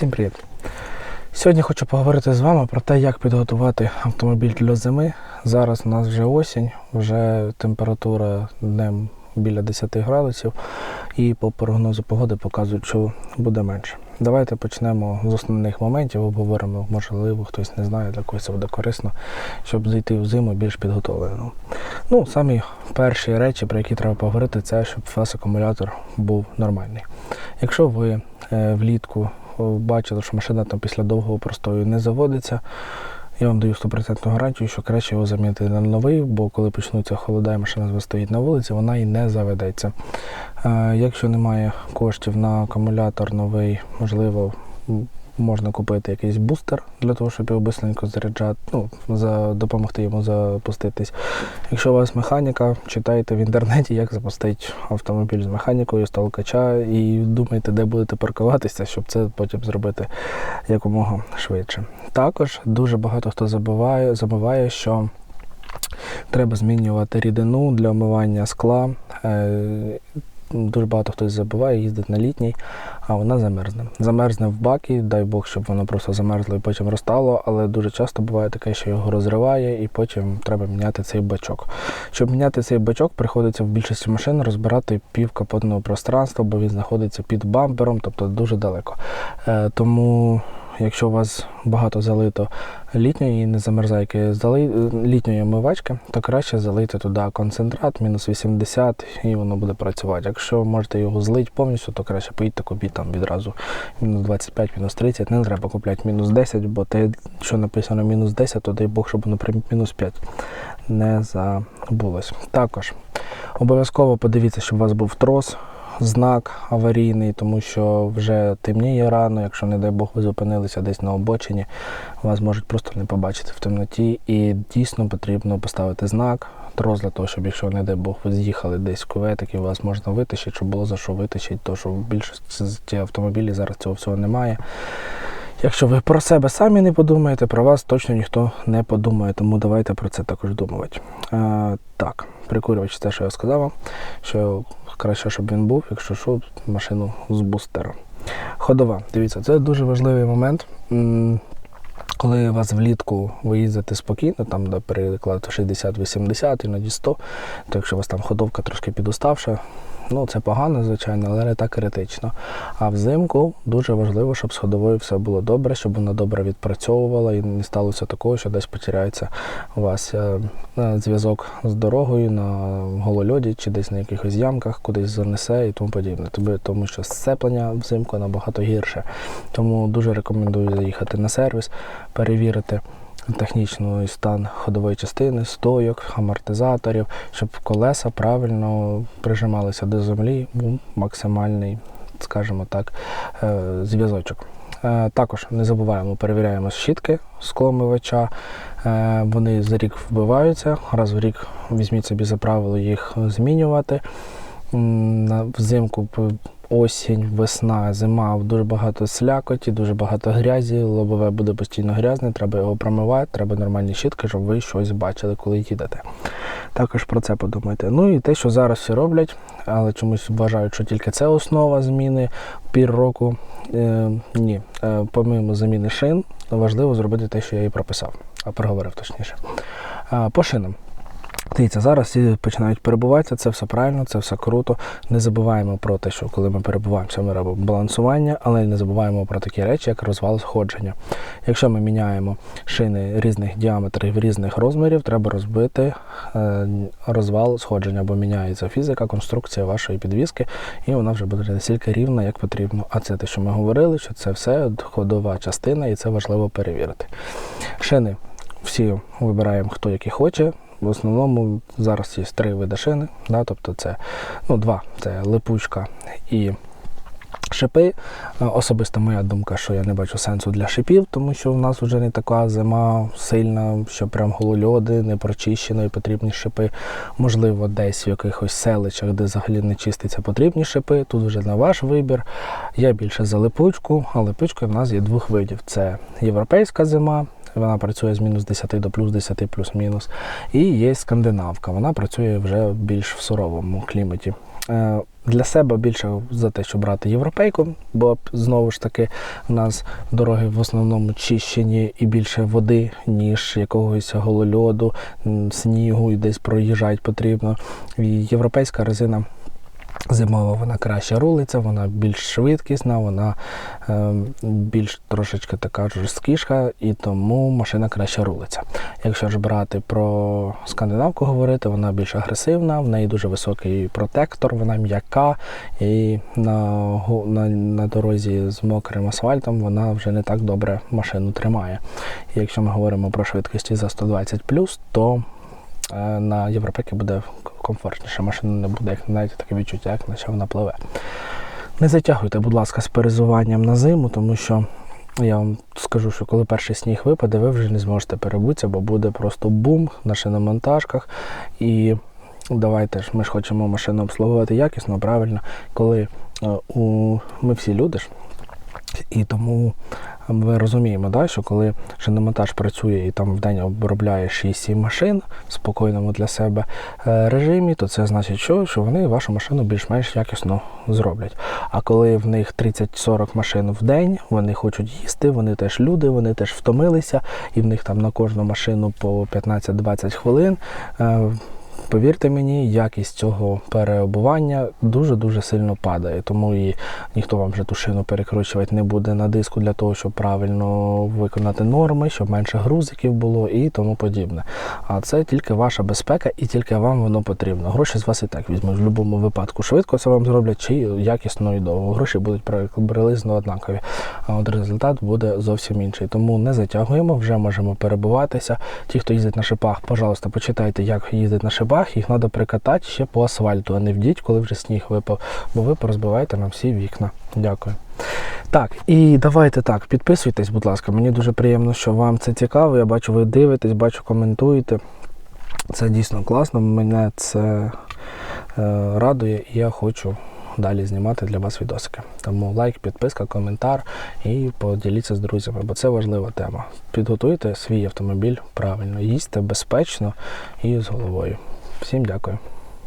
Всім привіт! Сьогодні хочу поговорити з вами про те, як підготувати автомобіль для зими. Зараз у нас вже осінь, вже температура днем біля 10 градусів, і по прогнозу погоди показують, що буде менше. Давайте почнемо з основних моментів, обговоримо, можливо, хтось не знає, для когось це буде корисно, щоб зайти в зиму більш підготовлено. Ну, самі перші речі, про які треба поговорити, це щоб у вас акумулятор був нормальний. Якщо ви е, влітку бачили, що машина там після довгого простою не заводиться, я вам даю 100% гарантію, що краще його замінити на новий, бо коли почнуться холода і машина стоїть на вулиці, вона і не заведеться. Е, Якщо немає коштів на акумулятор новий, можливо, можна купити якийсь бустер для того, щоб його бистренько заряджати, ну, за, допомогти йому запуститись. Якщо у вас механіка, читайте в інтернеті, як запустити автомобіль з механікою, з толкача і думайте, де будете паркуватися, щоб це потім зробити якомога швидше. Також дуже багато хто забуває, забуває, що треба змінювати рідину для омивання скла. Дуже багато хтось забуває, їздить на літній, а вона замерзне. Замерзне в бакі, дай Бог, щоб воно просто замерзло і потім розтало, але дуже часто буває таке, що його розриває, і потім треба міняти цей бачок. Щоб міняти цей бачок, приходиться в більшості машин розбирати пів капотного пространства, бо він знаходиться під бампером, тобто дуже далеко. Е, тому якщо у вас багато залито літньої не замерзайки зали... літньої омивачки, то краще залити туди концентрат, мінус 80, і воно буде працювати. Якщо можете його злити повністю, то краще поїдьте купіть там відразу мінус 25, мінус 30. Не треба купляти мінус 10, бо те, що написано мінус 10, то дай Бог, щоб воно при мінус 5 не забулось. Також обов'язково подивіться, щоб у вас був трос знак аварійний, тому що вже темніє рано, якщо, не дай Бог, ви зупинилися десь на обочині, вас можуть просто не побачити в темноті. І дійсно потрібно поставити знак, для того, щоб якщо, не дай Бог, ви з'їхали десь в куветик і вас можна витащити, щоб було за що витащити, тому що в більшості автомобілів зараз цього всього немає. Якщо ви про себе самі не подумаєте, про вас точно ніхто не подумає, тому давайте про це також думати. Е, так, прикурювач, те, що я сказав що краще, щоб він був, якщо що, машину з бустером. Ходова, дивіться, це дуже важливий момент. Коли вас влітку ви їздите спокійно, там де переклад 60-80, іноді 100, то якщо у вас там ходовка трошки підуставша, ну це погано, звичайно, але не так критично. А взимку дуже важливо, щоб з ходовою все було добре, щоб вона добре відпрацьовувала і не сталося такого, що десь потеряється у вас е, е, зв'язок з дорогою на голольоді чи десь на якихось ямках, кудись занесе і тому подібне. Тому що сцеплення взимку набагато гірше. Тому дуже рекомендую заїхати на сервіс, перевірити технічний стан ходової частини, стойок, амортизаторів, щоб колеса правильно прижималися до землі, був максимальний, скажімо так, е, зв'язочок. Е, Також не забуваємо, перевіряємо щітки скломивача. Е, Вони за рік вбиваються. Раз в рік візьміть собі за правило їх змінювати. Взимку осінь, весна, зима, дуже багато слякоті, дуже багато грязі, лобове буде постійно грязне, треба його промивати, треба нормальні щітки, щоб ви щось бачили, коли їдете. Також про це подумайте. Ну і те, що зараз всі роблять, але чомусь вважають, що тільки це основа зміни пір року. Е, ні, е, помимо заміни шин, важливо зробити те, що я і прописав, а проговорив точніше. Е, по шинам. Дивіться, зараз всі починають перебуватися, це все правильно, це все круто. Не забуваємо про те, що коли ми перебуваємося, ми робимо балансування, але не забуваємо про такі речі, як розвал сходження. Якщо ми міняємо шини різних діаметрів, різних розмірів, треба розбити е, розвал сходження, бо міняється фізика, конструкція вашої підвіски, і вона вже буде настільки рівна, як потрібно. А це те, що ми говорили, що це все ходова частина, і це важливо перевірити. Шини всі вибираємо, хто які хоче. В основному зараз є три види шини, да, тобто це ну, два це липучка і шипи. Е, Особисто моя думка, що я не бачу сенсу для шипів, тому що в нас вже не така зима сильна, що прям голольоди, не прочищено і потрібні шипи. Можливо, десь в якихось селищах, де взагалі не чиститься, потрібні шипи. Тут вже на ваш вибір. Я більше за липучку, а липучка в нас є двох видів: це європейська зима. Вона працює з мінус 10 до плюс 10 плюс-мінус. І є скандинавка. Вона працює вже більш в суровому кліматі. Е, Для себе більше за те, щоб брати європейку, бо знову ж таки у нас дороги в основному чищені і більше води, ніж якогось голольоду, снігу і десь проїжджати потрібно. І європейська резина зимова вона краще рулиться, вона більш швидкісна, вона е, більш трошечки така жорсткіша, і тому машина краще рулиться. Якщо ж брати про скандинавку говорити, вона більш агресивна, в неї дуже високий протектор, вона м'яка, і на, на, на дорозі з мокрим асфальтом вона вже не так добре машину тримає. І якщо ми говоримо про швидкості за 120 то е, на європейки буде комфортніше. Машина не буде, як знаєте, таке відчуття, як наче вона пливе. Не затягуйте, будь ласка, з перезуванням на зиму, тому що я вам скажу, що коли перший сніг випаде, ви вже не зможете перебутися, бо буде просто бум на шиномонтажках. І давайте ж, ми ж хочемо машину обслуговувати якісно, правильно, коли е, у, ми всі люди ж. І тому ми розуміємо, да, що коли шиномонтаж працює і там в день обробляє 6-7 машин в спокійному для себе е, режимі, то це значить, що, що вони вашу машину більш-менш якісно зроблять. А коли в них 30-40 машин в день, вони хочуть їсти, вони теж люди, вони теж втомилися, і в них там на кожну машину по 15-20 хвилин. Повірте мені, якість цього переобування дуже-дуже сильно падає. Тому і ніхто вам вже ту шину перекручувати не буде на диску для того, щоб правильно виконати норми, щоб менше грузиків було і тому подібне. А це тільки ваша безпека і тільки вам воно потрібно. Гроші з вас і так візьмуть. В будь-якому випадку швидко це вам зроблять, чи якісно і довго. Гроші будуть при- приблизно однакові, а от результат буде зовсім інший. Тому не затягуємо, вже можемо перебуватися. Ті, хто їздить на шипах, пожалуйста, почитайте, як їздить на шипах. Їх треба прикатати ще по асфальту, а не вдіть, коли вже сніг випав, бо ви порозбиваєте нам всі вікна. Дякую. Так, і давайте так, підписуйтесь, будь ласка. Мені дуже приємно, що вам це цікаво. Я бачу, ви дивитесь, бачу, коментуєте. Це дійсно класно. Мене це е, радує, і я хочу далі знімати для вас відосики. Тому лайк, підписка, коментар і поділіться з друзями, бо це важлива тема. Підготуйте свій автомобіль правильно, їздьте безпечно і з головою. Всім дякую.